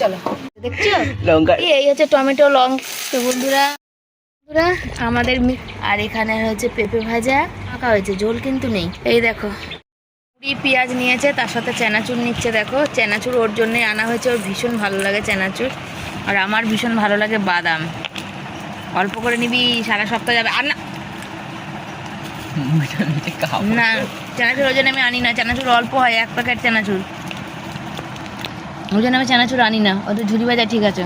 চলো। দেখছ? লঙ্কা। এই হচ্ছে টমেটো লং তো বন্ধুরা বন্ধুরা আমাদের আর এখানে হচ্ছে পেঁপে ভাজা আঁকা হয়েছে ঝোল কিন্তু নেই। এই দেখো পুরি পেঁয়াজ নিয়েছে তার সাথে চেনাচুর নিচ্ছে দেখো। চেনাচুর ওর জন্যই আনা হয়েছে ওর ভীষণ ভালো লাগে চেনাচুর। আর আমার ভীষণ ভালো লাগে বাদাম। অল্প করে নিবি সারা সপ্তাহ যাবে। আর না না চানাচুর ওই জন্য আমি আনি না। চানাচুর অল্প হয় এক প্যাকেট চানাচুর। ওই জন্য আমি চানাচুর আনি না। ওদের ঝুড়ি বাজা ঠিক আছে।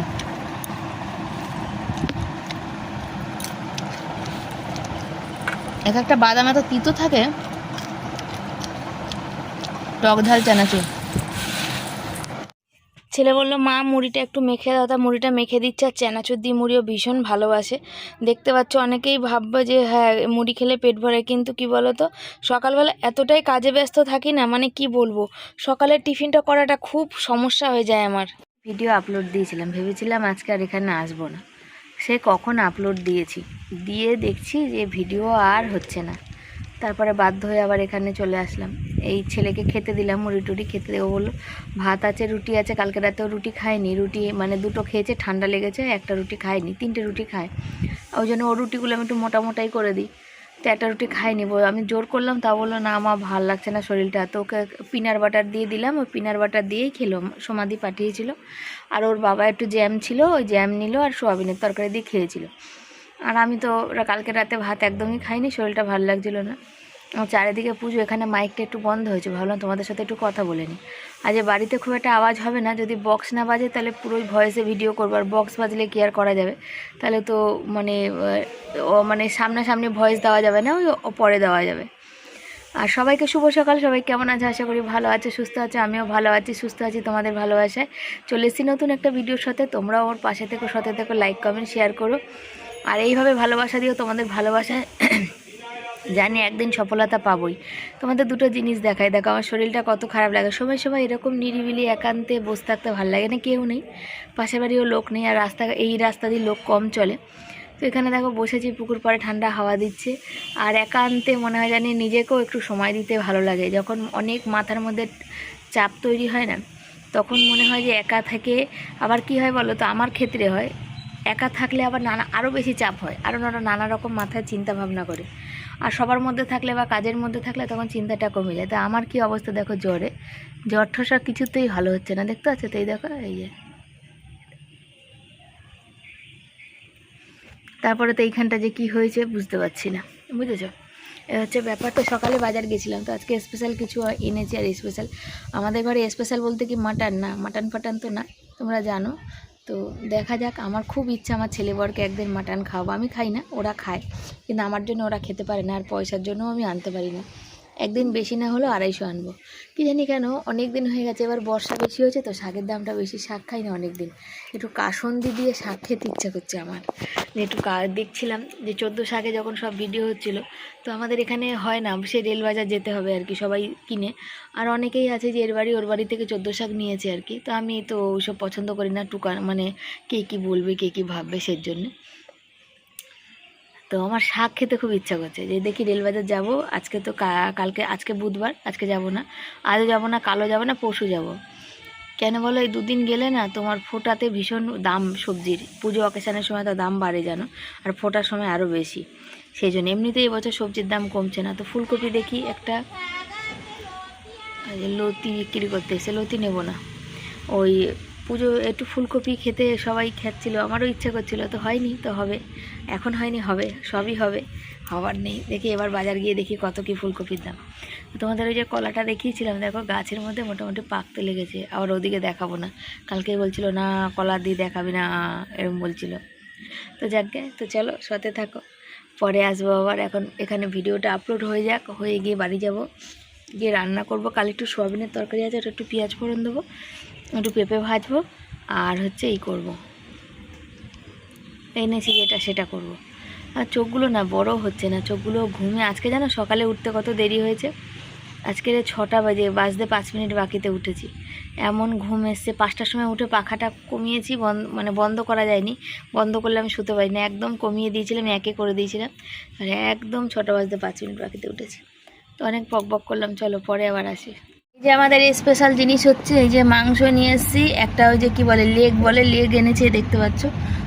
এক একটা বাদাম এত তিতো থাকে। টক ঝাল চানাচুর। ছেলে বলল, মা, মুড়িটা একটু মেখে দাও। তা মুড়িটা মেখে দিচ্ছে আর চানাচুর দিয়ে মুড়িও ভীষণ ভালোবাসে। দেখতে পাচ্ছ, অনেকেই ভাববে যে হ্যাঁ মুড়ি খেলে পেট ভরে। কিন্তু কি বলো তো সকালবেলা এতটাই কাজে ব্যস্ত থাকি না মানে কি বলব, সকালের টিফিনটা করাটা খুব সমস্যা হয়ে যায় আমার। ভিডিও আপলোড দিয়েছিলাম, ভেবেছিলাম আজকে আর এখানে আসব না। সে কখন আপলোড দিয়েছি? দিয়ে দেখছি যে ভিডিও আর হচ্ছে না। তারপরে বাধ্য হয়ে আবার এখানে চলে আসলাম। এই ছেলেকে খেতে দিলাম, মুড়ি টুড়ি খেতে দেবো বলল। ভাত আছে, রুটি আছে, কালকে রাতেও রুটি খায়নি। রুটি মানে দুটো খেয়েছে, ঠান্ডা লেগেছে, একটা রুটি খায়নি, তিনটে রুটি খায়। ওই জন্য ও রুটিগুলো আমি একটু মোটা মোটাই করে দিই। তো একটা রুটি খাইনি আমি জোর করলাম তা বলল, না আমার ভালো লাগছে না শরীরটা। তো ওকে পিনার বাটার দিয়ে দিলাম, ওই পিনার বাটার দিয়েই খেলো, সমাধি পাঠিয়েছিল। আর ওর বাবা একটু জ্যাম ছিল, ওই জ্যাম নিল আর সোয়াবিনের তরকারি দিয়ে খেয়েছিল। আর আমি তো কালকে রাতে ভাত একদমই খাইনি, শরীরটা ভালো লাগছিল না। চারিদিকে পুজো, এখানে মাইকটা একটু বন্ধ হয়েছে, ভাবলাম তোমাদের সাথে একটু কথা বলে নিই। আজ এ বাড়িতে খুব একটা আওয়াজ হবে না, যদি বক্স না বাজে তাহলে পুরোই ভয়েসে ভিডিও করব, আর বক্স বাজলে কি আর করা যাবে? তাহলে তো মানে ও মানে সামনাসামনি ভয়েস দেওয়া যাবে না, ওই পরে দেওয়া যাবে। আর সবাইকে শুভ সকাল, সবাই কেমন আছে? আশা করি ভালো আছে, সুস্থ আছে, আমিও ভালো আছি, সুস্থ আছি তোমাদের ভালোবাসায়। চলে এসেছি নতুন একটা ভিডিওর সাথে, তোমরাও ওর পাশে থেকো, সাথে থেকো লাইক কমেন্ট শেয়ার করো। আর এইভাবে ভালোবাসা দিও তোমাদের ভালোবাসায় জানি একদিন সফলতা পাবই। তোমাদের দুটো জিনিস দেখায় দেখো, আমার শরীরটা কত খারাপ লাগে। সময় সময় এরকম নিরিবিলি, একান্তে বসে থাকতে ভালো লাগে না, কেউ নেই। পাশের বাড়িও লোক নেই আর রাস্তা, এই রাস্তা দিয়ে লোক কম চলে। তো এখানে দেখো, বসেছি, পুকুর পাড়ে ঠান্ডা হাওয়া দিচ্ছে। আর একান্তে মনে হয় জানি নিজেকেও একটু সময় দিতে ভালো লাগে। যখন অনেক মাথার মধ্যে চাপ তৈরি হয় না, তখন মনে হয় যে একা থেকে, আবার কি হয় বলো তো? আমার ক্ষেত্রে হয়। একা থাকলে আবার নানা আরও বেশি চাপ হয়। আরও নানা নানা রকম মাথায় চিন্তা ভাবনা করে। আর সবার মধ্যে থাকলে বা কাজের মধ্যে থাকলে তখন চিন্তাটা কমে যায়। তা আমার কি অবস্থা দেখো জ্বরে। জ্বর ঠসা কিছুতেই ভালো হচ্ছে না, দেখতে পাচ্ছ? তো এই দেখো, এই যে। তারপরে তো এইখানটা যে কি হয়েছে বুঝতে পারছি না, বুঝেছ? এ হচ্ছে ব্যাপার, তো সকালে বাজার গেছিলাম, তো আজকে স্পেশাল কিছু এনেছি আর স্পেশাল আমাদের ঘরে স্পেশাল বলতে কি মাটন না মাটন ফাটান তো না, তোমরা জানো। তো দেখা যাক, আমার খুব ইচ্ছা আমার ছেলে বরকে একদিন মাটন খাওয়াবো। আমি খাই না, ওরা খায়। কিন্তু আমার জন্য ওরা খেতে পারে না, আর পয়সার জন্যও আমি আনতে পারি না। একদিন বেশি না হলেও আড়াইশো আনব। কি জানি কেন, অনেক দিন হয়ে গেছে, এবার বর্ষা বেশি হয়েছে, তো শাকের দামটা বেশি, শাক খাই না অনেক দিন একটু কাসন্দি দিয়ে শাক খেতে ইচ্ছা করছে আমার। একটু কা দেখছিলাম যে চোদ্দ শাকে যখন সব ভিডিও হচ্ছিল, তো আমাদের এখানে হয় না, সে রেলবাজার যেতে হবে আর কি, সবাই কিনে। আর অনেকেই আছে যে এর বাড়ি, ওর বাড়ি থেকে চোদ্দ শাক নিয়েছে আর কি। তো আমি তো ওইসব পছন্দ করি না টুকা মানে কে কী বলবে, কে কী ভাববে, সের জন্য। তো আমার শাক খেতে খুব ইচ্ছা করছে। যে দেখি রেলবাজার যাব, আজকে তো কালকে, আজকে বুধবার, আজকে যাব না। আজও যাব না কালো যাব না, পরশু যাব। কেন বলো, এই দুদিন গেলে না তোমার ফোটাতে ভীষণ দাম সবজির। পুজো অকেশানের সময় তো দাম বাড়ে জানো, আর ফোটার সময় আরও বেশি। সেই জন্য এমনিতেই এবছর সবজির দাম কমছে না। তো ফুলকপি দেখি একটা লতি বিক্রি করতে এসে লতি নেব না। ওই পুজো, একটু ফুলকপি খেতে সবাই খাচ্ছিল, আমারও ইচ্ছা করছিল, তো হয়নি, তো হবে। এখন হয়নি, হবে, সবই হবে হওয়ার নেই। দেখি এবার বাজার গিয়ে দেখি কত কি ফুলকপির দাম। তোমাদের ওই যে কলাটা দেখিয়েছিলাম, দেখো গাছের মধ্যে মোটামুটি পাকতে লেগেছে, আবার ওদিকে দেখাবো না। কালকে বলছিল, না, কলা দিয়ে দেখাবি না এরকম বলছিল। তো যাকে তো চলো, সাথে থাকো। পরে আসব আবার, এখন এখানে ভিডিওটা আপলোড হয়ে যাক, হয়ে গিয়ে বাড়ি যাব। গিয়ে রান্না করব, কাল একটু সোয়াবিনের তরকারি আছে, ওটা একটু পেঁয়াজ ফোড়ন দেবো। একটু পেঁপে ভাজবো আর হচ্ছে এই করব। এনেছি যেটা সেটা করব। আর চোখগুলো না বড় হচ্ছে না, চোখগুলো ঘুমে আজকে জানো সকালে উঠতে কত দেরি হয়েছে? আজকে রে ছটা বাজে, বাজতে পাঁচ মিনিট বাকিতে উঠেছি। এমন ঘুম এসছে, পাঁচটার সময় উঠে পাখাটা কমিয়েছি মানে বন্ধ করা যায়নি। বন্ধ করলে আমি শুতে পারি না একদম কমিয়ে দিয়েছিলাম, একে করে দিয়েছিলাম। আর একদম ছটা বাজতে পাঁচ মিনিট বাকিতে উঠেছি। তো অনেক বক বক করলাম, চলো পরে আবার আসি। যে আমাদের স্পেশাল জিনিস হচ্ছে এই যে মাংস নিয়ে এসেছি, একটা ওই যে কি বলে লেগ বলে লেগ এনেছে, দেখতে পাচ্ছ?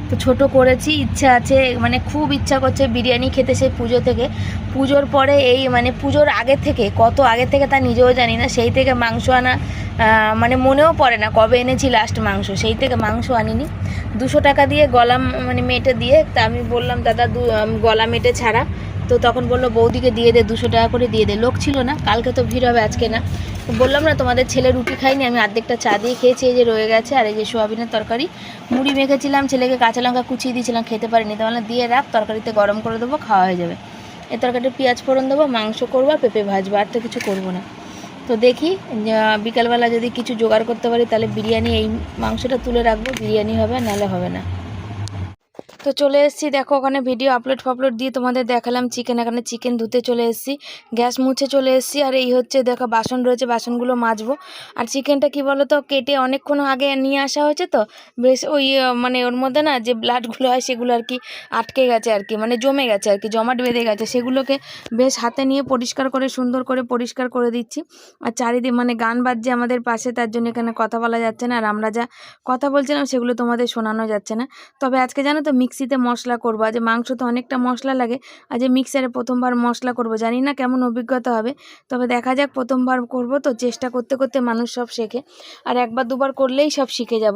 তো ছোট করেছি, ইচ্ছা আছে মানে খুব ইচ্ছা করছে বিরিয়ানি খেতে সেই পুজো থেকে। পুজোর পরে এই মানে পুজোর আগে থেকে, কত আগে থেকে তা নিজেও জানি না, সেই থেকে মাংস আনা মানে মনেও পড়ে না কবে এনেছি লাস্ট মাংস, সেই থেকে মাংস আনিনি। দুশো টাকা দিয়ে গলা মানে মেটে দিয়ে, তা আমি বললাম, দাদা গলা মেটে ছাড়া। তো তখন বলল, বৌদিকে দিয়ে দে, দুশো টাকা করে দিয়ে দে। লোক ছিল না, কালকে তো ভিড় হবে, আজকে না। বললাম, না, তোমাদের ছেলে রুটি খাইনি, আমি অর্ধেকটা চা দিয়ে খেয়েছি, এই যে রয়ে গেছে, আর এই যে সোয়াবিনের তরকারি। মুড়ি মেখেছিলাম, ছেলেকে কাঁচা লঙ্কা কুচিয়ে দিয়েছিলাম, খেতে পারিনি। তো বললাম, দিয়ে রাখ, তরকারিতে গরম করে দেবো, খাওয়া হয়ে যাবে। এই তরকারিতে পেঁয়াজ ফোড়ন দেবো, মাংস করব, আর পেঁপে ভাজবো, আর তো কিছু করব না। তো দেখি বিকালবেলা যদি কিছু জোগাড় করতে পারি, তাহলে বিরিয়ানি, এই মাংসটা তুলে রাখব, বিরিয়ানি হবে, নাহলে হবে না। তো চলে এসেছি। দেখো, ওখানে ভিডিও আপলোড ফাপলোড দিয়ে তোমাদের দেখালাম চিকেন এখানে চিকেন ধুতে চলে এসেছি। গ্যাস মুছে চলে এসেছি। আর এই হচ্ছে, দেখো, বাসন রয়েছে, বাসনগুলো মাজবো। আর চিকেনটা কি বলো তো কেটে অনেকক্ষণ আগে নিয়ে আসা হয়েছে তো, বেশ ওই মানে ওর মধ্যে না যে ব্লাডগুলো হয়, সেগুলো আর কি আটকে গেছে আর কি মানে জমে গেছে আর কি, জমাট বেঁধে গেছে। সেগুলোকে বেশ হাতে নিয়ে পরিষ্কার করে, সুন্দর করে পরিষ্কার করে দিচ্ছি। আর চারিদিকে মানে গান বাজছে আমাদের পাশে, তার জন্য এখানে কথা বলা যাচ্ছে না। আর আমরা যা কথা বলছিলাম, সেগুলো তোমাদের শোনানো যাচ্ছে না। তবে আজকে জানো তো মিক্সিতে মশলা করব। আজ মাংস তো অনেকটা মশলা লাগে। আজ মিক্সারে প্রথমবার মশলা করব। জানি না কেমন অভিজ্ঞতা হবে। তবে দেখা যাক প্রথমবার করব তো চেষ্টা করতে করতে মানুষ সব শেখে। আর একবার দুবার করলেই সব শিখে যাব।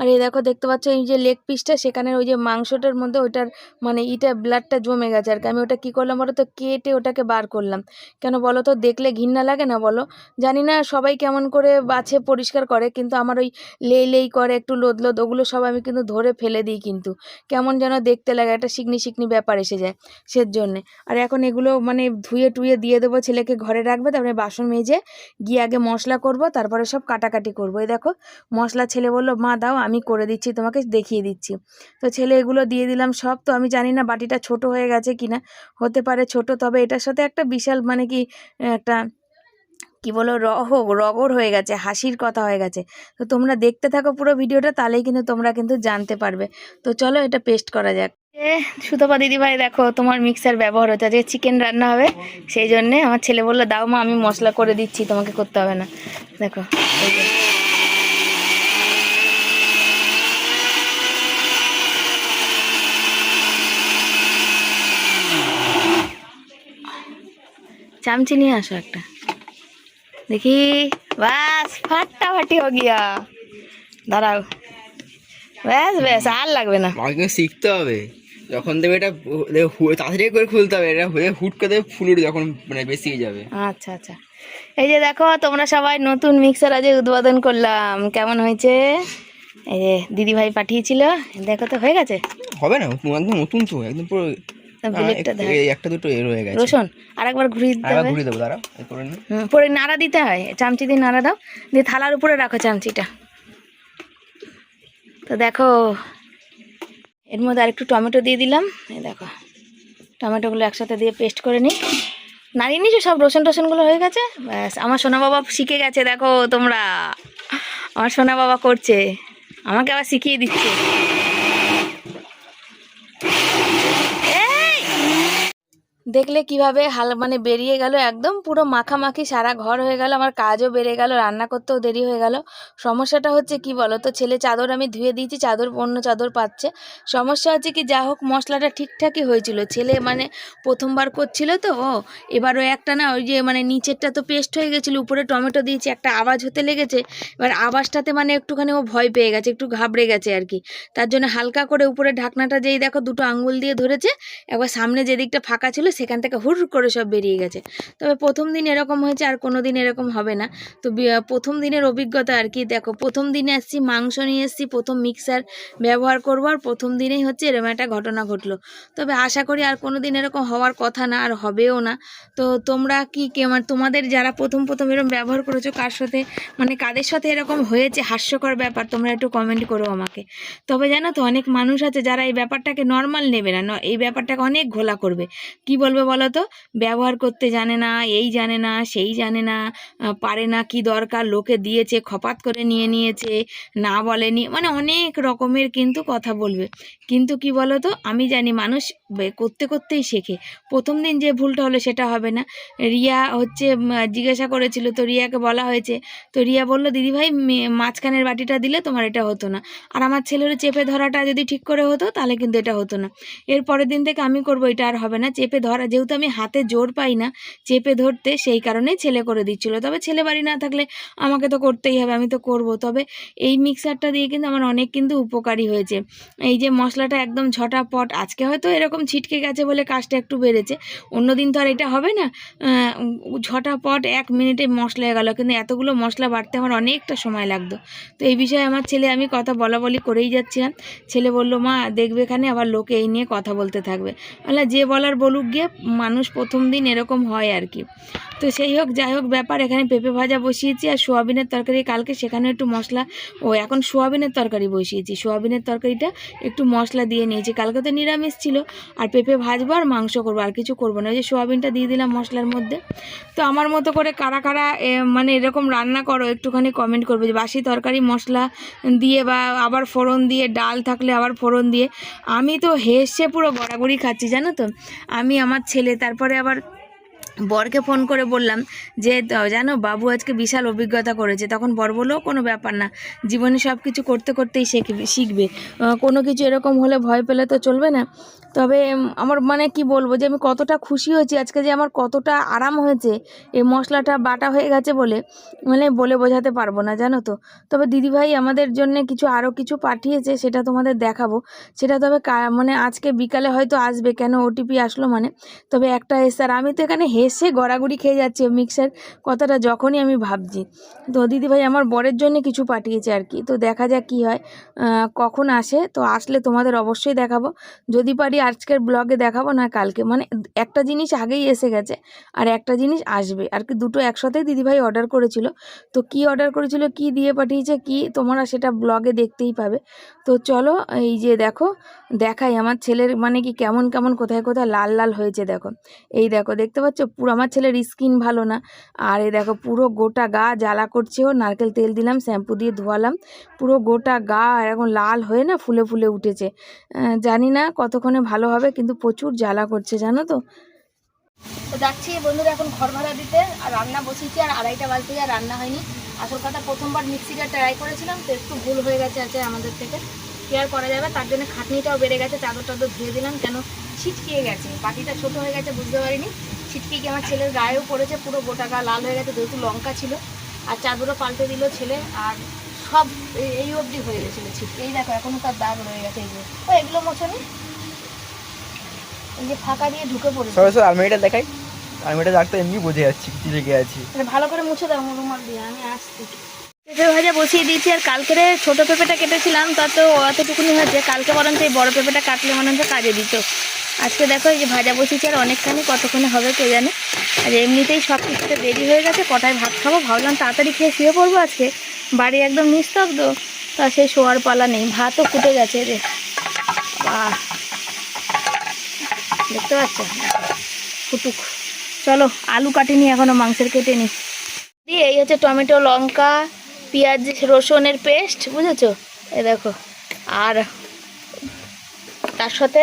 আর এই দেখো, দেখতে পাচ্ছ এই যে লেগ পিসটা সেখানে ওই যে মাংসটার মধ্যে ওইটার মানে ইটা, ব্লাডটা জমে গেছে আর কি। আমি ওটা কী করলাম বলো তো? কেটে ওটাকে বার করলাম। কেন বলো তো? দেখলে ঘৃণা লাগে না বলো? জানি না সবাই কেমন করে বাছে, পরিষ্কার করে, কিন্তু আমার ওই লেই লেই করে, একটু লোদ লোদ, ওগুলো সব আমি কিন্তু ধরে ফেলে দিই কিন্তু। কেমন যেন দেখতে লাগে, একটা শিকনি শিকনি ব্যাপার এসে যায় সের জন্যে আর এখন এগুলো মানে ধুয়ে টুয়ে দিয়ে দেবো, ছেলেকে ঘরে রাখবে, তারপরে বাসন মেজে গিয়ে আগে মশলা করব, তারপরে সব কাটাকাটি করব। এই দেখো, মশলা ছেলে বলল, মা, দাও, আমি করে দিচ্ছি, তোমাকে দেখিয়ে দিচ্ছি। তো ছেলে এগুলো দিয়ে দিলাম সব, তো আমি জানি না বাটিটা ছোট হয়ে গেছে কিনা, হতে পারে ছোট, তবে এটার সাথে একটা বিশাল মানে কি, একটা কি বলো রহ রগর হয়ে গেছে, হাসির কথা হয়ে গেছে। তো তোমরা দেখতে থাকো পুরো ভিডিওটা, তাহলেই কিন্তু তোমরা কিন্তু জানতে পারবে। তো চলো এটা পেস্ট করা যাক। সুতপা দিদিভাই, দেখো তোমার মিক্সার ব্যবহার হচ্ছে। আজকে চিকেন রান্না হবে, সেই জন্যে আমার ছেলে বলল, দাও মা, আমি মশলা করে দিচ্ছি, তোমাকে করতে হবে না। দেখো চামচি নিয়ে আসো একটা। দেখি বাস ফাটাফাটি হ গিয়া দাঁড়াও ব্যাস ব্যাস আর লাগবে না আগে শিখতে হবে যখন দেবে এটা তাড়াতাড়ি করে খুলতে হবে এটা হয়ে হুট করে ফুল যখন মানে বেশি যাবে আচ্ছা আচ্ছা এই যে দেখো তোমরা সবাই নতুন মিক্সার আজ উদ্বোধন করলাম কেমন হয়েছে এই যে দিদিভাই পাঠিয়েছিল দেখো তো হয়ে গেছে হবে না একদম নতুন তো একদম পুরো একটু- দুটো এর হয়ে গেছে। রসুন আর একবার ঘুরিয়ে দিতে হবে। ঘুরিয়ে দেবো দাঁড়াও করে না। পরে নাড়া দিতে হয় চামচি দিয়ে নাড়া দাও। দিয়ে থালার উপরে রাখো চামচিটা। তো দেখো এর মধ্যে আরেকটু টমেটো দিয়ে দিলাম। এই দেখো টমেটোগুলো একসাথে দিয়ে পেস্ট করে নিই। নাড়িয়ে নিছো সব রসুন টসুনগুলো হয়ে গেছে? ব্যাস আমার সোনা বাবা শিখে গেছে দেখো তোমরা। আমার সোনা বাবা করছে আমাকে আবার শিখিয়ে দিচ্ছে এই! দেখলে কীভাবে হাল মানে বেরিয়ে গেল একদম পুরো মাখামাখি সারা ঘর হয়ে গেল, আমার কাজও বেড়ে গেল, রান্না করতেও দেরি হয়ে গেল। সমস্যাটা হচ্ছে কি বলো তো ছেলে চাদর আমি ধুয়ে দিয়েছি, চাদর অন্য চাদর পাচ্ছে। সমস্যা হচ্ছে কি, যা হোক মশলাটা ঠিকঠাকই হয়েছিল। ছেলে মানে প্রথমবার করছিল তো, ও এবারও একটা না ওই যে মানে নিচেরটা তো পেস্ট হয়ে গেছিল, উপরে টমেটো দিয়েছি, একটা আওয়াজ হতে লেগেছে, এবার আওয়াজটাতে মানে একটুখানি ও ভয় পেয়ে গেছে, একটু ঘাবড়ে গেছে আর কি। তার জন্য হালকা করে উপরে ঢাকনাটা যেই দেখো দুটো আঙ্গুল দিয়ে ধরেছে, একবার সামনে যেদিকটা ফাঁকা ছিল সেখান থেকে হুর করে সব বেরিয়ে গেছে। তবে প্রথম দিন এরকম হয়েছে, আর কোনো দিন এরকম হবে না। তো প্রথম দিনের অভিজ্ঞতা আর কি, দেখো, প্রথম দিনে এসছি, মাংস নিয়ে এসছি, প্রথম মিক্সার ব্যবহার করব, আর প্রথম দিনেই হচ্ছে এরকম একটা ঘটনা ঘটলো। তবে আশা করি আর কোনো দিন এরকম হওয়ার কথা না, আর হবেও না। তো তোমরা কি কেমন তোমাদের যারা প্রথম প্রথম এরকম ব্যবহার করেছ, কার সাথে মানে কাদের সাথে এরকম হয়েছে, হাস্যকর ব্যাপার, তোমরা একটু কমেন্ট করো আমাকে। তবে জানো তো, অনেক মানুষ আছে যারা এই ব্যাপারটাকে নর্মাল নেবে ন- এই ব্যাপারটাকে অনেক ঘোলা করবে। কি বল বলবে বলো তো ব্যবহার করতে জানে না, এই জানে না, সেই জানে না পারে না কি দরকার, লোকে দিয়েছে, খপাত করে নিয়ে নিয়েছে, না বলেনি মানে অনেক রকমের কিন্তু কথা বলবে। কিন্তু কি বলো তো আমি জানি মানুষ করতে করতেই শেখে। প্রথম দিন যে ভুলটা হলো সেটা হবে না। রিয়া হচ্ছে জিজ্ঞাসা করেছিল, তো রিয়াকে বলা হয়েছে? তো রিয়া বলল দিদিভাই মাঝখানের বাটিটা দিলে তোমার এটা হতো না। আর আমার ছেলেরও চেপে ধরাটা যদি ঠিক করে হতো, তাহলে কিন্তু এটা হতো না। এর পরের দিন থেকে আমি করব, এটা আর হবে না। চেপে ধরা, যেহেতু আমি হাতে জোর পাই না চেপে ধরতে, সেই কারণেই ছেলে করে দিচ্ছিল। তবে ছেলে বাড়ি না থাকলে আমাকে তো করতেই হবে, আমি তো করব। তবে এই মিক্সারটা দিয়ে কিন্তু আমার অনেক কিন্তু উপকারী হয়েছে। এই যে মশলাটা একদম ঝটাপট, আজকে হয়তো এরকম ছিটকে গেছে বলে কাজটা একটু বেড়েছে। অন্যদিন তো আর এটা হবে না। ঝটাপট এক মিনিটে মশলা গেল, কিন্তু এতগুলো মশলা বাড়তে আমার অনেকটা সময় লাগতো। তো এই বিষয়ে আমার ছেলে, আমি কথা বলা বলি করেই যাচ্ছিলাম। ছেলে বলল, মা, দেখবে এখানে আবার লোকে এই নিয়ে কথা বলতে থাকবে। বলে যে বলার বলুক গিয়ে মানুষ প্রথম দিন এরকম হয় আর কি। তো সেই হোক, যাই হোক, ব্যাপার, এখানে পেঁপে ভাজা বসিয়েছি আর সোয়াবিনের তরকারি কালকে সেখানে একটু মশলা, ও এখন সোয়াবিনের তরকারি বসিয়েছি। সোয়াবিনের তরকারিটা একটু মশলা দিয়ে নিয়েছি। কালকে তো নিরামিষ ছিল, আর পেঁপে ভাজবো আর মাংস করব, আর কিছু করব না। ওই যে সোয়াবিনটা দিয়ে দিলাম মশলার মধ্যে। তো আমার মতো করে কারা কারা মানে এরকম রান্না করো, একটুখানি কমেন্ট করবে যে, বাসি তরকারি মশলা দিয়ে বা আবার ফোড়ন দিয়ে, ডাল থাকলে আবার ফোড়ন দিয়ে, আমি তো হেসে পুরো গড়াগড়ি খাচ্ছি, জানো তো? আমি আমার ছেলে তারপরে আবার বরকে ফোন করে বললাম যে জানো, বাবু আজকে বিশাল অভিজ্ঞতা করেছে। তখন বর বলল, কোনো ব্যাপার না, জীবনে সব কিছু করতে করতেই শিখবে। শিখবে কোনো কিছু এরকম হলে ভয় পেলে তো চলবে না। তবে আমার মানে কি বলব যে, আমি কতটা খুশি হয়েছি, আজকে যে আমার কতটা আরাম হয়েছে, এই মশলাটা বাটা হয়ে গেছে বলে মানে বলে বোঝাতে পারব না, জানো তো। তবে দিদিভাই আমাদের জন্য কিছু আরও কিছু পাঠিয়েছে, সেটা তোমাদের দেখাবো। সেটা তবে মানে আজকে বিকালে হয়তো আসবে, কেন ওটিপি আসলো মানে। তবে একটা এসে, আর আমি তো এখানে হেসে গড়াগড়ি খেয়ে যাচ্ছে মিক্সার কথাটা যখনই আমি ভাবছি। তো দিদিভাই আমার বরের জন্য কিছু পাঠিয়েছে আর কি। তো দেখা যাক কী হয় কখন আসে। তো আসলে তোমাদের অবশ্যই দেখাবো। যদি পারি আজকের ব্লগে দেখাবো, না কালকে। মানে একটা জিনিস আগেই এসে গেছে আর একটা জিনিস আসবে। আর কি দুটো একসাথেই দিদিভাই অর্ডার করেছিল। তো কি অর্ডার করেছিল, কি দিয়ে পাঠিয়েছে, কি তোমরা সেটা ব্লগে দেখতেই পাবে। তো চলো এই যে দেখো, দেখাই। আমার ছেলের মানে কি কেমন কেমন, কোথায় কোথায় লাল লাল হয়েছে দেখো। এই দেখো, দেখতে পাচ্ছ? পুরো আমার ছেলের স্কিন ভালো না। আর এই দেখো, পুরো গোটা গা জ্বালা করছে ও। নারকেল তেল দিলাম শ্যাম্পু দিয়ে ধোয়ালাম। পুরো গোটা গা এরকম লাল হয়ে না ফুলে ফুলে উঠেছে। জানি না কতক্ষণে ভালো হবে, কিন্তু প্রচুর জ্বালা করছে, জানো তো? তো যাচ্ছি বন্ধুরা এখন ঘর ভাড়া দিতে। আর রান্না বসিয়েছি আর আড়াইটা বাজতে আর রান্না হয়নি। আসল কথা, প্রথমবার মিক্সিটা ট্রাই করেছিলাম, তো একটু ভুল হয়ে গেছে আছে আমাদের থেকে। কেয়ার করা যাবে? তার জন্য খাটনিটাও বেড়ে গেছে চাদর টাদর ধুয়ে দিলাম, কেন ছিটকিয়ে গেছে। বাটিটা ছোট হয়ে গেছে, বুঝতে পারিনি। গিয়ে আমার ছেলের গায়েও পড়েছে পুরো গোটা গা লাল হয়ে গেছে যেহেতু লঙ্কা ছিল। আর চাদরও পাল্টে দিল ছেলে আর সব এই- অবধি হয়ে গেছিল ছিটকে। এই দেখো এখনও তার দাগ রয়ে গেছে এই যে। ও এগুলো মোছনি এই যে ফাঁকা দিয়ে ঢুকে পড়ে সবাই সব আলমারিটা দেখাই। আলমারিটা রাখতে এমনি বুঝে যাচ্ছি কিছু লেগে আছি। মানে ভালো করে মুছে দাও রুমাল দিয়ে আমি আসছি। পেঁপে ভাজা বসিয়ে দিয়েছি আর কালকেরে ছোট পেঁপেটা কেটেছিলাম তা তো অতটুকুনি হয়েছে কালকে বরঞ্চ এই বড় পেঁপেটা কাটলে মনে হচ্ছে কাজে দিত। আজকে দেখো এই যে ভাজা বসিয়েছি আর অনেকখানি, কতক্ষণে হবে কে জানে। আর এমনিতেই সব কিছুতে দেরি হয়ে গেছে, কটায় ভাত খাব? ভাবলাম তাড়াতাড়ি খেয়ে শুয়ে পড়ব আজকে। বাড়ি একদম নিস্তব্ধ, তা সেই শোয়ার পালা নেই, ভাতও ফুটে গেছে রে। বাহ! দেখতে পাচ্ছ? ফুটুক। চলো, আলু কাটিনি, এখনও মাংসের কেটে নি। দিয়ে এই হচ্ছে টমেটো, লঙ্কা, পেঁয়াজ, রসুনের পেস্ট, বুঝেছ? এ দেখো, আর তার সাথে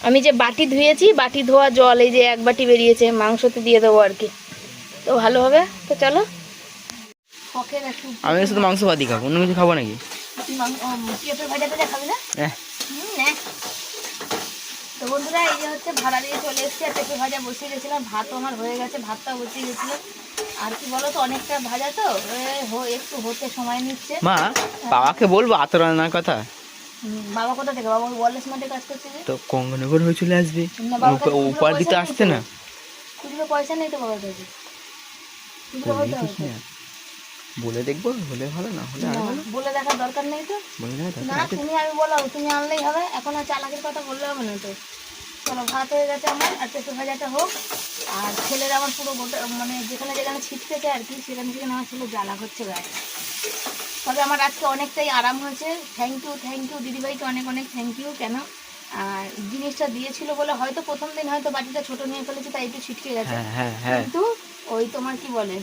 আমি যে বাটি ধুয়েছি বাটি ধোয়া জল এই যে এক বাটি বেরিয়েছে মাংসতে দিয়ে দেবো আর কি। তো ভালো হবে? তো চলো। আমি শুধু মাংস ভাতই খাব অন্য কিছু খাব নাকি? হ্যাঁ তো বন্ধুরা এই যে হচ্ছে ভাড়া দিয়ে চলে এসেছি আর পেঁপে ভাজা বসিয়ে গেছিলাম ভাতও আমার হয়ে গেছে ভাতটা বসিয়ে গেছিল আর কি বলো তো অনেকটা ভাজা তো? একটু হতে সময় নিচ্ছে। মা বাবাকে বলব আত রান্নার কথা। বাবা কোথা থেকে? বাবা ওয়ারলেস মাঠে কাজ করছে তো কঙ্গনগর হয়ে চলে আসবে। না, উপার দিতে তো। না? খুচরো পয়সা নেই তো বাবার কাছে। বলে না। দেখব হলে ভালো না হলে না, বলে দেখার দরকার নেই তো। না তুমি আমি বলাও তুমি আনলেই হবে। এখন আর চালাকের কথা বললে হবে না তো। চলো ভাত হয়ে গেছে আমার আর পেঁপে ভাজাটা হোক। আর ছেলের আমার পুরো গোটা মানে যেখানে যেখানে ছিটতেছে আর কি সেখানে সেখানে আমার ছেলে জ্বালা হচ্ছে গায়ে তবে আমার আজকে অনেকটাই আরাম হয়েছে। থ্যাংক ইউ থ্যাংক ইউ দিদিভাইকে অনেক অনেক থ্যাংক ইউ কেন? আর জিনিসটা দিয়েছিল বলে হয়তো প্রথম দিন হয়তো বাটিটা ছোট নিয়ে ফেলেছি তাই একটু ছিটকে গেছে। হ্যাঁ হ্যাঁ হ্যাঁ। কিন্তু ওই তোমার কি বলে?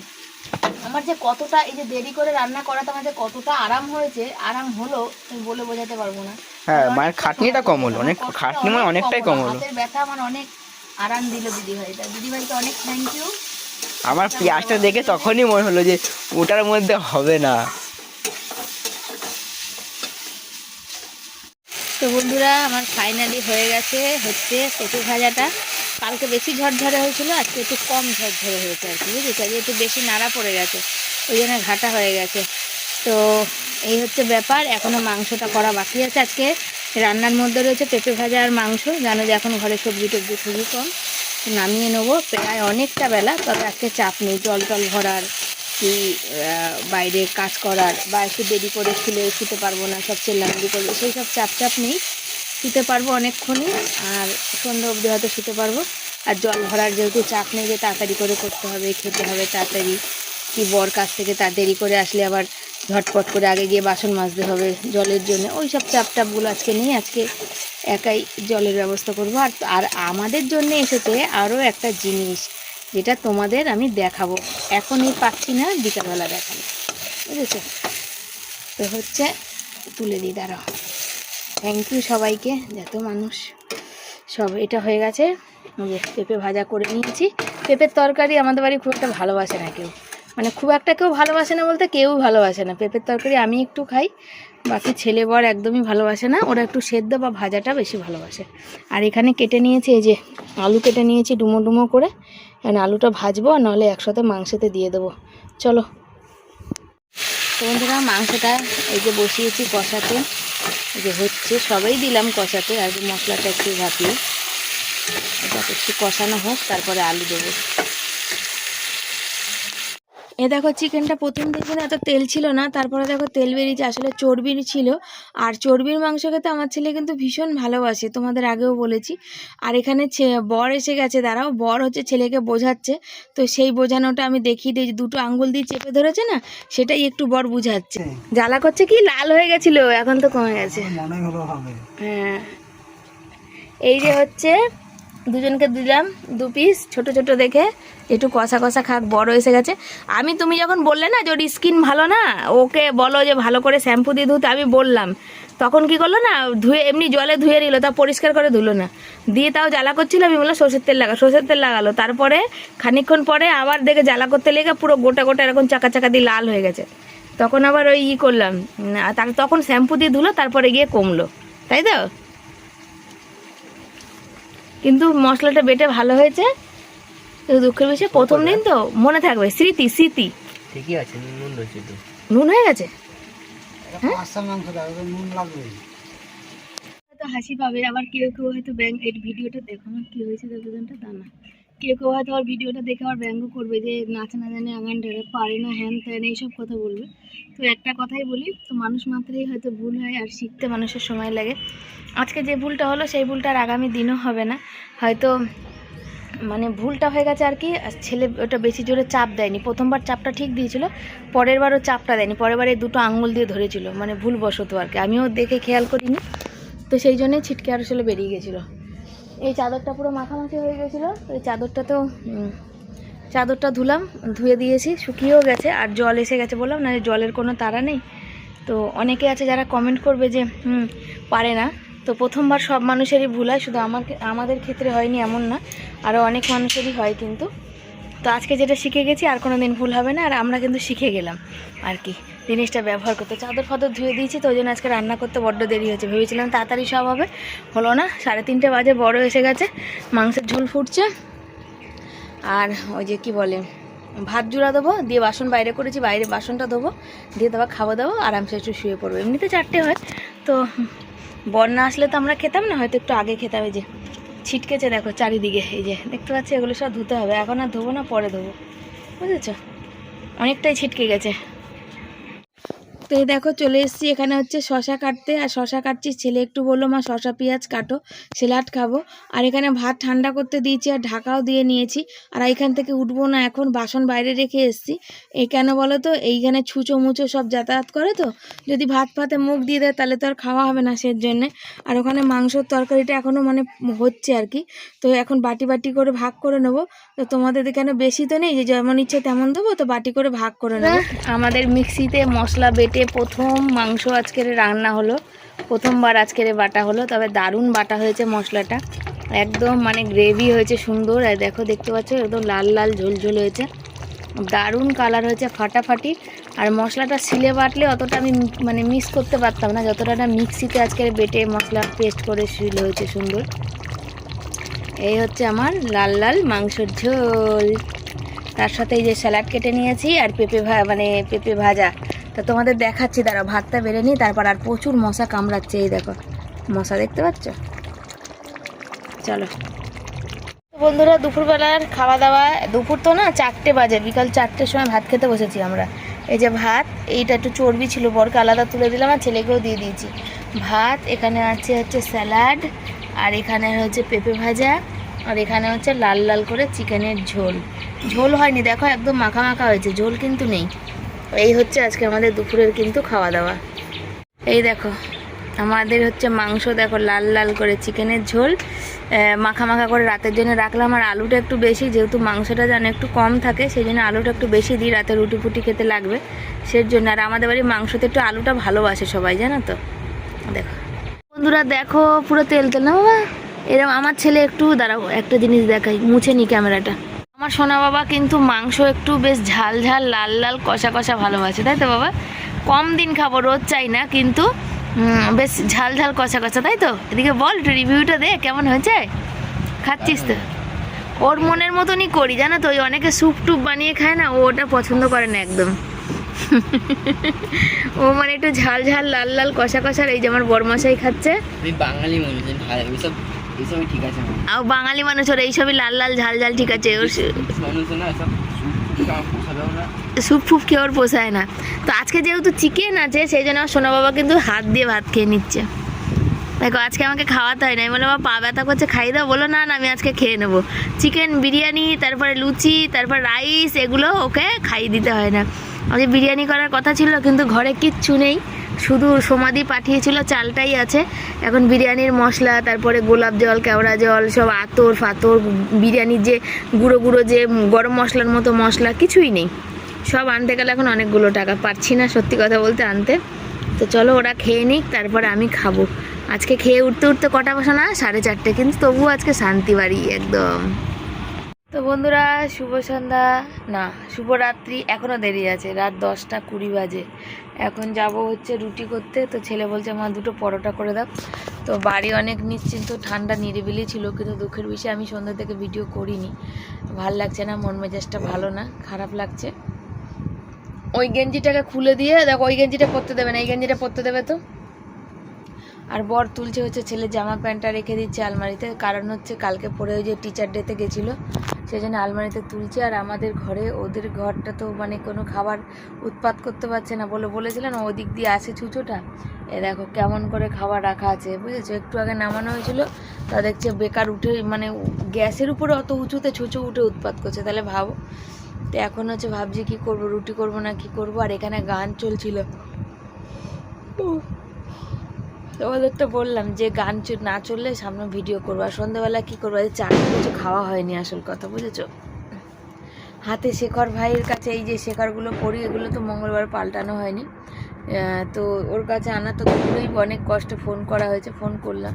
আমার যে কতটা এই যে দেরি করে রান্না করাতে আমার যে কতটা আরাম হয়েছে আরাম হলো আমি বলে বোঝাতে পারব না। হ্যাঁ মায়ের খাটনিটা কম হলো অনেক খাটনি মানে অনেক অনেকটাই কম হলো হাতের ব্যথা আমার অনেক আরাম দিল দিদি ভাই দিদি ভাইকে অনেক থ্যাংক ইউ আমার পেঁয়াজটা দেখে তখনই মনে হলো যে ওটার মধ্যে হবে না। তো বন্ধুরা, আমার ফাইনালি হয়ে গেছে হচ্ছে পেঁপে ভাজাটা। কালকে বেশি ঝরঝরে হয়েছিল, আজকে একটু কম ঝরঝরে হয়েছে আর কি, বুঝেছি? আজকে একটু বেশি নাড়া পড়ে গেছে, ওই জন্য ঘাটা হয়ে গেছে। তো এই হচ্ছে ব্যাপার এখনও মাংসটা করা বাকি আছে আজকে। রান্নার মধ্যে রয়েছে পেঁপে ভাজা আর মাংস, জানো যে এখন ঘরে সবজি টবজি খুবই কম। নামিয়ে নেব। প্রায় অনেকটা বেলা, তবে আজকে চাপ নেই। জল টল ভরার কি বাইরে কাজ করার বা একটু দেরি করে শুলে শুতে পারব না, সব চেল্লামেলি করবে সেই সব চাপ চাপ নেই। শুতে পারব অনেকক্ষণই, আর সন্ধ্যা অবধি হয়তো শুতে পারব। আর জল ভরার যেহেতু চাপ নেই যে তাড়াতাড়ি করে করতে হবে, খেতে হবে তাড়াতাড়ি। কি বর কাছ থেকে তা দেরি করে আসলে আবার ঝটপট করে আগে গিয়ে বাসন মাজতে হবে জলের জন্য। ওই সব চাপ টাপগুলো আজকে নেই আজকে একাই জলের ব্যবস্থা করব। আর আর আমাদের জন্য এসেছে আরও একটা জিনিস যেটা তোমাদের আমি দেখাবো। এখনই পাচ্ছি না, বিকালবেলা দেখাবো। বুঝেছ? তো হচ্ছে তুলে দিই, দাঁড়াও। থ্যাংক ইউ সবাইকে, যত মানুষ সব এটা হয়ে গেছে। পেঁপে ভাজা করে নিয়েছি। পেঁপের তরকারি আমাদের বাড়ি খুব একটা ভালোবাসে না কেউ। মানে খুব একটা কেউ ভালোবাসে না বলতে কেউ ভালোবাসে না। পেঁপের তরকারি আমি একটু খাই, বাকি ছেলে বর একদমই ভালোবাসে না। ওরা একটু সেদ্ধ বা ভাজাটা বেশি ভালোবাসে। আর এখানে কেটে নিয়েছি, এই যে আলু কেটে নিয়েছি ডুমো ডুমো করে। এখন আলুটা ভাজবো আর নাহলে একসাথে মাংসতে দিয়ে দেবো। চলো। তো বন্ধুরা, মাংসটা এই যে বসিয়েছি কষাতে। এই যে হচ্ছে, সবাই দিলাম কষাতে। আর মশলাটা একটু ভাপিয়ে। এটা একটু কষানো হোক, তারপরে আলু দেবো। এ দেখো চিকেনটা প্রথম দেখবেন এত তেল ছিল না তারপরে দেখো তেল বেরিয়েছে আসলে চর্বির ছিল। আর চর্বির মাংস খেতে আমার ছেলে কিন্তু ভীষণ ভালোবাসে তোমাদের আগেও বলেছি। আর এখানে বর এসে গেছে দাঁড়াও বর হচ্ছে ছেলেকে বোঝাচ্ছে। তো সেই বোঝানোটা আমি দেখিয়ে দিই যে দুটো আঙ্গুল দিয়ে চেপে ধরেছে না সেটাই একটু বর বুঝাচ্ছে। জ্বালা করছে কি? লাল হয়ে গেছিল এখন তো কমে গেছে। হ্যাঁ। এই যে হচ্ছে দুজনকে দিলাম দু পিস ছোট ছোট দেখে একটু কষা কষা খাক, বড় এসে গেছে। আমি তুমি যখন বললে না যে ওর স্কিন ভালো না, ওকে বলো যে ভালো করে শ্যাম্পু দিয়ে ধুতে, আমি বললাম। তখন কি করল না, ধুয়ে এমনি জলে ধুয়ে নিল, তা পরিষ্কার করে ধুলো না। দিয়ে তাও জ্বালা করছিল, আমি বললাম সর্ষের তেল লাগা, সর্ষের তেল লাগালো। তারপরে খানিকক্ষণ পরে আবার দেখে জ্বালা করতে লেগে পুরো গোটা গোটা এরকম চাকা চাকা দিয়ে লাল হয়ে গেছে। তখন আবার ওই ই করলাম তার তখন শ্যাম্পু দিয়ে ধুলো, তারপরে গিয়ে কমলো। তাই তো? কিন্তু মশলাটা বেটে ভালো হয়েছে। দুঃখের বিষয় প্রথম দিন তো মনে থাকবে স্মৃতি স্মৃতি। ঠিকই আছে নুন রয়েছে তো। নুন হয়ে গেছে? পাঁচটা মাংস লাগবে নুন লাগবে। হয়তো হাসি পাবে আবার কেউ কেউ হয়তো ব্যাংক এর ভিডিওটা দেখো আমার কি হয়েছে দুজনটা তা না কেউ কেউ হয়তো আমার ভিডিওটা দেখে আবার ব্যঙ্গ করবে যে নাচ না জানে আগান পারে না, হ্যান ত্যান এইসব কথা বলবে। তো একটা কথাই বলি, তো মানুষ মাত্রই হয়তো ভুল হয় আর শিখতে মানুষের সময় লাগে। আজকে যে ভুলটা হলো সেই ভুলটা আর আগামী দিনও হবে না। হয়তো মানে ভুলটা হয়ে গেছে আর কি, আর ছেলে ওটা বেশি জোরে চাপ দেয়নি। প্রথমবার চাপটা ঠিক দিয়েছিল, পরের বারও চাপটা দেয়নি। পরের বারে দুটো আঙুল দিয়ে ধরেছিল মানে ভুলবশত আর কি। আমিও দেখে খেয়াল করিনি, তো সেই জন্যই ছিটকে আরও ছেলে বেরিয়ে গেছিল। এই চাদরটা পুরো মাখামাখি হয়ে গেছিল। এই চাদরটা তো চাদরটা ধুলাম, ধুয়ে দিয়েছি, শুকিয়েও গেছে, আর জল এসে গেছে বললাম, না, জলের কোনো তাড়া নেই। তো অনেকে আছে যারা কমেন্ট করবে যে, হুম, পারে না। তো প্রথমবার সব মানুষেরই ভুল হয়, শুধু আমাকে, আমাদের ক্ষেত্রে হয়নি এমন না আরও অনেক মানুষেরই হয় কিন্তু। তো আজকে যেটা শিখে গেছি, আর কোনো দিন ভুল হবে না, আর আমরা কিন্তু শিখে গেলাম, আর কি। জিনিসটা ব্যবহার করতে। চাদর ফাদর ধুয়ে দিয়েছি তো ওই জন্য আজকে রান্না করতে বড্ড দেরি হয়েছে। ভেবেছিলাম তাড়াতাড়ি সব হবে। হলো না, সাড়ে তিনটে বাজে, বড় এসে গেছে, মাংসের ঝোল ফুটছে। আর ওই যে কি বলে, ভাত জুড়া দেবো, দিয়ে বাসন বাইরে করেছি, বাইরে বাসনটা দেবো দিয়ে তারপর খাওয়া দাবো আরামসে একটু শুয়ে পড়ব। এমনিতে চারটে হয়। তো বন্যা আসলে তো আমরা খেতাম না, হয়তো একটু আগে খেতাম এই যে, ছিটকেছে দেখো চারিদিকে, এই যে দেখতে পাচ্ছি এগুলো সব ধুতে হবে। এখন আর ধোবো না, পরে ধোবো। বুঝেছ? অনেকটাই ছিটকে গেছে। তো এই দেখো চলে এসেছি এখানে হচ্ছে শশা কাটতে। আর শশা কাটছি ছেলে একটু বলল মা শশা পেঁয়াজ কাটো স্যালাড খাব। আর এখানে ভাত ঠান্ডা করতে দিয়েছি আর ঢাকাও দিয়ে নিয়েছি। আর এইখান থেকে উঠবো না এখন বাসন বাইরে রেখে এসেছি। এই কেন বলো তো এইখানে ছুঁচো মুচো সব যাতায়াত করে তো? যদি ভাত ফাতে মুখ দিয়ে দেয় তাহলে তো আর খাওয়া হবে না সের জন্যে আর ওখানে মাংসর তরকারিটা এখনও মানে হচ্ছে আর কি। তো এখন বাটি বাটি করে ভাগ করে নেব। তো তোমাদের এখানে বেশি তো নেই যে যেমন ইচ্ছে তেমন দেবো তো বাটি করে ভাগ করে নেব। আমাদের মিক্সিতে মশলা বেটে প্রথম মাংস আজকের রান্না হলো, প্রথমবার আজকের বাটা হলো, তবে দারুণ বাটা হয়েছে মশলাটা। একদম মানে গ্রেভি হয়েছে সুন্দর, আর দেখো দেখতে পাচ্ছ একদম লাল লাল ঝোল ঝোল হয়েছে। দারুণ কালার হয়েছে ফাটাফাটি, আর মশলাটা সিলে বাটলে অতটা আমি মানে মিক্স করতে পারতাম না, যতটা না মিক্সিতে আজকের বেটে মশলা পেস্ট করে শিল হয়েছে সুন্দর। এই হচ্ছে আমার লাল লাল মাংসের ঝোল। তার সাথে এই যে স্যালাড কেটে নিয়েছি, আর পেঁপে ভা মানে পেঁপে ভাজা। তা তোমাদের দেখাচ্ছি দাঁড়া ভাতটা বেড়ে নিই, তারপর আর প্রচুর মশা কামড়াচ্ছে, এই দেখো। মশা দেখতে পাচ্ছ? চলো। বন্ধুরা, দুপুরবেলার খাওয়া দাওয়া দুপুর তো না, চারটে বাজে, বিকাল চারটের সময় ভাত খেতে বসেছি আমরা। এই যে ভাত, এইটা একটু চর্বি ছিল, বরকে আলাদা তুলে দিলাম আর ছেলেকেও দিয়ে দিয়েছি। ভাত, এখানে আছে হচ্ছে স্যালাড, আর এখানে হচ্ছে পেঁপে ভাজা, আর এখানে হচ্ছে লাল লাল করে চিকেনের ঝোল। ঝোল হয়নি, দেখো, একদম মাখা মাখা হয়েছে, ঝোল কিন্তু নেই। এই হচ্ছে আজকে আমাদের দুপুরের কিন্তু খাওয়া দাওয়া এই দেখো, আমাদের হচ্ছে মাংস দেখো লাল লাল করে চিকেনের ঝোল। মাখা মাখা করে রাতের জন্য রাখলাম আর আলুটা একটু বেশি, যেহেতু মাংসটা যেন একটু কম থাকে সেই জন্য আলুটা একটু বেশি দিই, রাতে রুটি ফুটি খেতে লাগবে। সেই জন্য আর আমাদের বাড়ির মাংসতে একটু আলুটা ভালোবাসে সবাই, জানো তো? দেখো। বন্ধুরা দেখো, পুরো তেল তেল না বাবা? এরকম আমার ছেলে একটু, দাঁড়াও, একটা জিনিস দেখাই, মুছে নি ক্যামেরাটা। আমার সোনা বাবা কিন্তু মাংস একটু বেশ ঝাল ঝাল, লাল লাল, কষা কষা ভালোবাসে, তাই তো বাবা? কম দিন খাব, রোজ চাই না, কিন্তু বেশ ঝাল ঝাল, কষা কষা, তাই তো? এদিকে বল রিভিউটা দে, কেমন হয়েছে? খাচ্ছিস তো? ওর মনের মতনই করি, জানো তো, ওই অনেকে স্যুপ টুপ বানিয়ে খায় না, ও ওটা পছন্দ করে না একদম। ও মানে একটু ঝাল ঝাল, লাল লাল, কষা কষার, এই যে আমার বরমশাই খাচ্ছে। বাঙালি এইসবই ঠিক আছে আর বাঙালি মানুষ ওর এইসবই লাল লাল ঝাল ঝাল ঠিক আছে ওর স্যুপ ফুপ খেয়ে ওর পোষায় না। তো আজকে যেহেতু চিকেন আছে সেই জন্য আমার সোনা বাবা কিন্তু হাত দিয়ে ভাত খেয়ে নিচ্ছে। দেখো আজকে আমাকে খাওয়াতে হয় না। আমি বললাম পা ব্যথা করছে খাই দাও। বলো না না আমি আজকে খেয়ে নেব। চিকেন বিরিয়ানি তারপরে লুচি তারপর রাইস এগুলো ওকে খাইয়ে দিতে হয় না। আমাদের বিরিয়ানি করার কথা ছিল কিন্তু ঘরে কিচ্ছু নেই। শুধু সমাধি পাঠিয়েছিল, চালটাই আছে। এখন বিরিয়ানির মশলা, তারপরে গোলাপ জল, কেওড়া জল, সব আতর ফাতর, বিরিয়ানির যে গুঁড়ো গুঁড়ো যে গরম মশলার মতো মশলা, কিছুই নেই। সব আনতে গেলে এখন অনেকগুলো টাকা। পারছি না সত্যি কথা বলতে আনতে। তো চলো ওরা খেয়ে নিক, তারপরে আমি খাব। আজকে খেয়ে উঠতে উঠতে কটা বসা না? সাড়ে চারটে। কিন্তু তবুও আজকে শান্তি বাড়ি, একদম। তো বন্ধুরা, শুভ সন্ধ্যা। না শুভরাত্রি এখনও দেরি আছে, রাত দশটা কুড়ি বাজে। এখন যাব হচ্ছে রুটি করতে, তো ছেলে বলছে আমার দুটো পরোটা করে দাও। তো বাড়ি অনেক নিশ্চিন্ত, ঠান্ডা নিরিবিলি ছিল, কিন্তু দুঃখের বিষয়ে, আমি সন্ধ্যা থেকে ভিডিও করিনি। ভালো লাগছে না, মন মেজাজটা ভালো না, খারাপ লাগছে। ওই গেঞ্জিটাকে খুলে দিয়ে, দেখো, ওই গেঞ্জিটা পরতে দেবে না, এই গেঞ্জিটা পরতে দেবে তো? আর বর তুলছে হচ্ছে ছেলে জামা প্যান্টটা রেখে দিচ্ছে আলমারিতে, কারণ হচ্ছে কালকে পরে ওই যে টিচার ডেতে গেছিল সেই জন্য আলমারিতে তুলছে আর আমাদের ঘরে ওদের ঘরটা তো মানে কোনো খাবার উৎপাত করতে পারছে না বলে বলেছিলেন ওদিক দিয়ে আসে ছুঁচোটা। এ দেখো কেমন করে খাবার রাখা আছে, বুঝেছ? একটু আগে নামানো হয়েছিল, তা দেখছে বেকার উঠে মানে গ্যাসের উপরে অত উঁচুতে ছুঁচো উঠে উৎপাত করছে, তাহলে ভাবো। তো এখন হচ্ছে ভাবছি কি করব, রুটি করব না কি করব, আর এখানে গান চলছিল। তোমাদের তো বললাম যে গান না চললে সামনে ভিডিও করব। আর সন্ধ্যাবেলা কী করব? চা কিছু খাওয়া হয়নি আসল কথা, বুঝেছ? হাতে শেখর ভাইয়ের কাছে এই যে শেখরগুলো পড়ি, এগুলো তো মঙ্গলবার পাল্টানো হয়নি। তো ওর কাছে আনা তো দুপুরেই অনেক কষ্টে ফোন করা হয়েছে ফোন করলাম।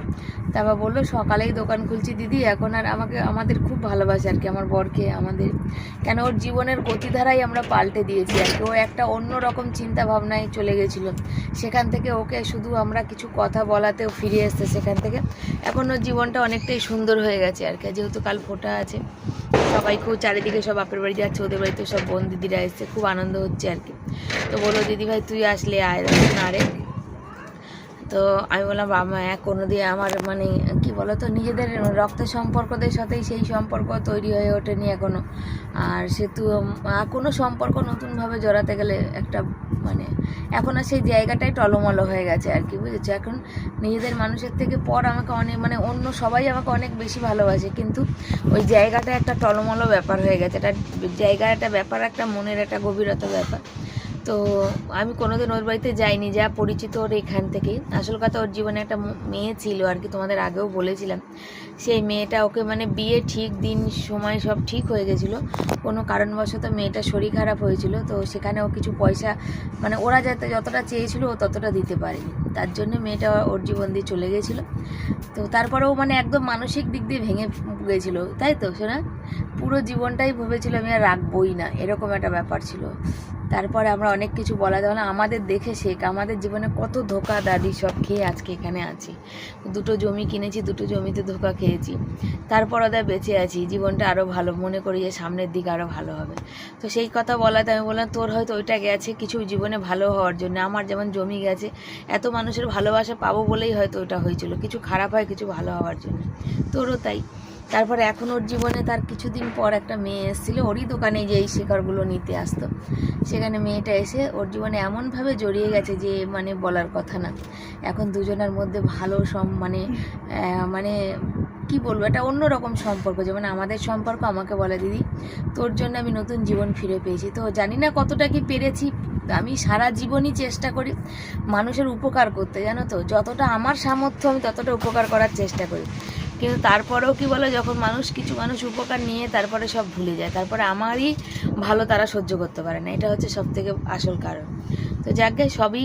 তারপর বলল, সকালেই দোকান খুলছি দিদি, এখন আর আমাকে, আমাদের খুব ভালোবাসে আর কি, আমার বরকে, আমাদের। কেন ওর জীবনের গতিধারাই আমরা পাল্টে দিয়েছি আর কি, ও একটা অন্য রকম চিন্তা ভাবনায় চলে গেছিল। সেখান থেকে ওকে শুধু আমরা কিছু কথা বলাতেও ফিরে এসছে সেখান থেকে। এখন ওর জীবনটা অনেকটাই সুন্দর হয়ে গেছে আর কি যেহেতু কাল ফোটা আছে, সবাই খুব চারিদিকে সব বাপের বাড়ি যাচ্ছে, ওদের বাড়িতে সব বোন দিদিরা এসছে, খুব আনন্দ হচ্ছে আর কি। তো বলল, দিদি ভাই, তুই আসলে আয় তো আমি বললাম বাবা এক কোনো দিয়ে আমার মানে কি বলো তো নিজেদের রক্তের সম্পর্কদের সাথেই সেই সম্পর্ক তৈরি হয়ে ওঠেনি এখনও। আর সে তো আহ, কোনো সম্পর্ক নতুনভাবে জড়াতে গেলে একটা মানে এখন আর সেই জায়গাটাই টলমলো হয়ে গেছে আর কি বুঝেছ? এখন নিজেদের মানুষের থেকে পর আমাকে অনেক মানে অন্য সবাই আমাকে অনেক বেশি ভালোবাসে কিন্তু ওই জায়গাটা একটা টলমলো ব্যাপার হয়ে গেছে। এটা জায়গার একটা ব্যাপার একটা মনের একটা গভীরতা ব্যাপার। তো আমি কোনোদিন ওর বাড়িতে যাইনি, যা পরিচিত ওর এখান থেকেই। আসল কথা ওর জীবনে একটা মেয়ে ছিল আর কি, তোমাদের আগেও বলেছিলাম। সেই মেয়েটা ওকে মানে বিয়ে ঠিক দিন, সময় সব ঠিক হয়ে গেছিল। কোনো কারণবশত মেয়েটা শরীর খারাপ হয়েছিল, তো সেখানে ও কিছু পয়সা মানে ওরা যাতে যতটা চেয়েছিল ও ততটা দিতে পারেনি। তার জন্য মেয়েটা ওর জীবন দিয়ে চলে গেছিল। তো তারপরেও মানে একদম মানসিক দিক দিয়ে ভেঙে গেছিল, তাই তো শোনা পুরো জীবনটাই ভেবেছিল আমি আর রাখবই না, এরকম একটা ব্যাপার ছিল। তারপরে আমরা অনেক কিছু বলা যায়। না আমাদের দেখে শেখ, আমাদের জীবনে কত ধোকা দাদি সব খেয়ে আজকে এখানে আছি। দুটো জমি কিনেছি, দুটো জমিতে ধোকা খেয়েছি। তারপর ওদের বেঁচে আছি, জীবনটা আরও ভালো। মনে করি যে সামনের দিক আরও ভালো হবে। তো সেই কথা বলাতে আমি বললাম, তোর হয়তো ওইটা গেছে, কিছু জীবনে ভালো হওয়ার জন্য। আমার যেমন জমি গেছে, এত মানুষের ভালোবাসা পাবো বলেই হয়তো ওটা হয়েছিল। কিছু খারাপ হয়, কিছু ভালো হওয়ার জন্য। তোরও তাই। তারপরে এখন ওর জীবনে তার কিছুদিন পর একটা মেয়ে এসেছিল। ওরই দোকানে যে এই শেখারগুলো নিতে আসতো। সেখানে মেয়েটা এসে ওর জীবনে এমনভাবে জড়িয়ে গেছে যে মানে বলার কথা না। এখন দুজনের মধ্যে ভালো সম মানে মানে কি বলব? এটা অন্যরকম সম্পর্ক। যেমন আমাদের সম্পর্ক, আমাকে বলে, দিদি, তোর জন্য আমি নতুন জীবন ফিরে পেয়েছি। তো জানি না কতটা কি পেরেছি। আমি সারা জীবনই চেষ্টা করি মানুষের উপকার করতে, জানো তো? যতটা আমার সামর্থ্য, আমি ততটা উপকার করার চেষ্টা করি। কিন্তু তারপরেও কি বলো, যখন মানুষ, কিছু মানুষ উপকার নিয়ে তারপরে সব ভুলে যায়। তারপরে আমারই ভালো তারা সহ্য করতে পারে না। এটা হচ্ছে সব থেকে আসল কারণ। তো যাকে সবই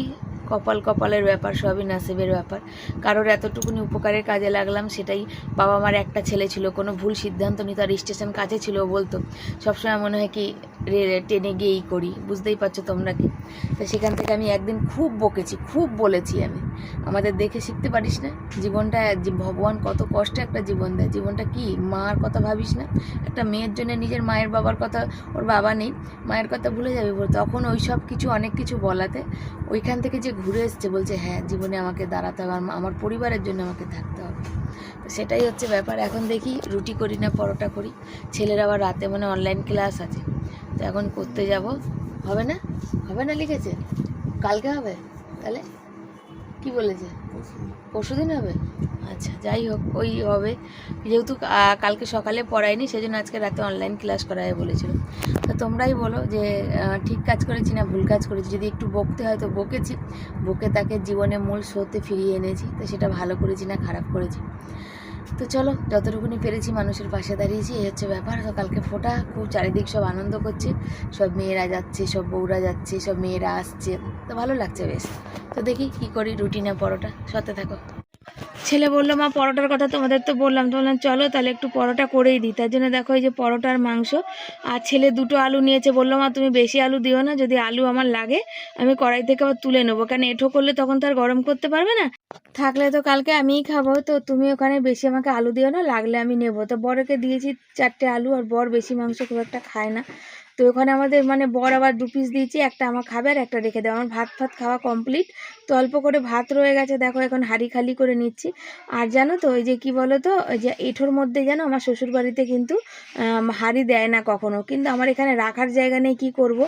কপাল কপালের ব্যাপার, সবই নাসিবের ব্যাপার। কারোর এতটুকুনি উপকারের কাজে লাগলাম, সেটাই বাবা মার একটা ছেলে ছিল। কোনো ভুল সিদ্ধান্ত নিতে আর স্টেশন কাছে ছিল বলতো। সবসময় মনে হয় কি ট্রেনে গিয়েই করি, বুঝতেই পারছ তোমরা কি? তো সেখান থেকে আমি একদিন খুব বকেছি, খুব বলেছি আমি। আমাদের দেখে শিখতে পারিস না? জীবনটা ভগবান কত কষ্টে একটা জীবন দেয়। জীবনটা কি? মার কথা ভাবিস না? একটা মেয়ের জন্য নিজের মায়ের বাবার কথা ওর বাবা নেই, মায়ের কথা ভুলে যাবে বলে। তখন ওই সব কিছু, অনেক কিছু বলাতে ওইখান থেকে যে ঘুরে এসছে, বলছে হ্যাঁ জীবনে আমাকে দাঁড়াতে হবে, আমার পরিবারের জন্য আমাকে থাকতে হবে। তো সেটাই হচ্ছে ব্যাপার। এখন দেখি রুটি করি না, পরোটা করি। ছেলের আবার রাতে মানে অনলাইন ক্লাস আছে। তো এখন করতে যাব। হবে না? হবে না লিখেছে? কালকে হবে? তাহলে? কি বলেছে? পরশু দিন হবে? আচ্ছা যাই হোক, ওই হবে। যেহেতু কালকে সকালে পড়ায়নি, সেজন্য আজকে রাতে অনলাইন ক্লাস করায় বলেছিল। তো তোমরাই বলো যে ঠিক কাজ করেছি না ভুল কাজ করেছি? যদি একটু বকতে হয় তো বকেছি। বকে তাকে জীবনে মূল স্রোতে ফিরিয়ে এনেছি। তো সেটা ভালো করেছি না খারাপ করেছি? তো চলো, যতটুকুনি পেরেছি মানুষের পাশে দাঁড়িয়েছি, এই হচ্ছে ব্যাপার। তো কালকে ফোটা, খুব চারিদিক সব আনন্দ করছে। সব মেয়েরা যাচ্ছে, সব বউরা যাচ্ছে, সব মেয়েরা আসছে। তো ভালো লাগছে বেশ। তো দেখি কি করি রুটি না পরোটা। সাথে থাকো। ছেলে বলল, মা, পরোটার কথা তোমাদের তো বললাম। তো বললাম, চলো তাহলে একটু পরোটা করেই দিই। তার জন্য দেখো এই যে পরোটার মাংস। আর ছেলে দুটো আলু নিয়েছে। বলল, মা, তুমি বেশি আলু দিও না, যদি আলু আমার লাগে, আমি কড়াই থেকে আবার তুলে নেব। কেন এঁঠো করলে তখন তো আর গরম করতে পারবে না। থাকলে তো কালকে আমিই খাব, তো তুমি ওখানে বেশি আমাকে আলু দিও না, লাগলে আমি নেব। তো বরকে দিয়েছি চারটে আলু, আর বর বেশি মাংস খুব একটা খায় না। তো ওখানে আমাদের মানে বর আবার দু পিস দিয়েছি, একটা আমার খাবে আর একটা রেখে দেবো। আমার ভাত ফাত খাওয়া কমপ্লিট তো অল্প করে ভাত রয়ে গেছে, দেখো এখন হাঁড়ি খালি করে নিচ্ছি। আর জানো তো, ওই যে কি বলো তো ওই যে এঁঠোর মধ্যে জানো, আমার শ্বশুর বাড়িতে কিন্তু হাঁড়ি দেয় না কখনো। কিন্তু আমার এখানে রাখার জায়গা নেই, কি করব?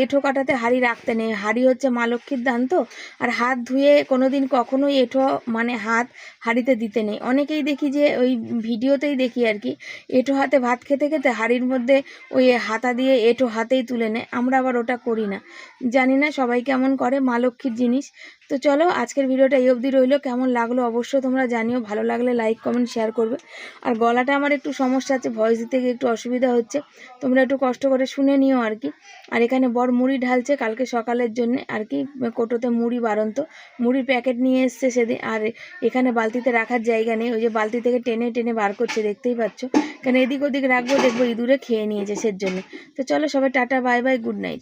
এঁঠো কাটাতে হাঁড়ি রাখতে নেই। হাঁড়ি হচ্ছে মা লক্ষ্মীর দান তো, আর হাত ধুয়ে কোনো দিন কখনোই এঁঠো মানে হাত হাঁড়িতে দিতে নেই। অনেকেই দেখি যে, ওই ভিডিওতেই দেখি আর কি, এঁঠো হাতে ভাত খেতে খেতে হাঁড়ির মধ্যে ওই হাতা দিয়ে এঁঠো হাতেই তুলে নেয়। আমরা আবার ওটা করি না। জানি না সবাই কেমন করে, মা লক্ষ্মীর জিনিস। তো চলো, আজকের ভিডিওটা এই অবধি রইল। কেমন লাগল অবশ্যই তোমরা জানিও। ভালো লাগলে লাইক কমেন্ট শেয়ার করবে। আর গলাটা আমার একটু সমস্যা আছে ভয়েস দিতে গিয়ে একটু অসুবিধা হচ্ছে। তোমরা একটু কষ্ট করে শুনে নিও আর কি। আর এখানে বর মুড়ি ঢালছে কালকে সকালের জন্য আর কি, কোটোতে মুড়ি বাড়ন্ত। মুড়ির প্যাকেট নিয়ে এসছে সেদিন। আর এখানে বালতিতে রাখার জায়গা নেই। ওই যে বালতি থেকে টেনে টেনে বার করছে, দেখতেই পাচ্ছ। কেন এদিক ওদিক রাখব, দেখব ইঁদুরে খেয়ে নিয়েছে সের জন্য। তো চলো সবাই tata bye bye good night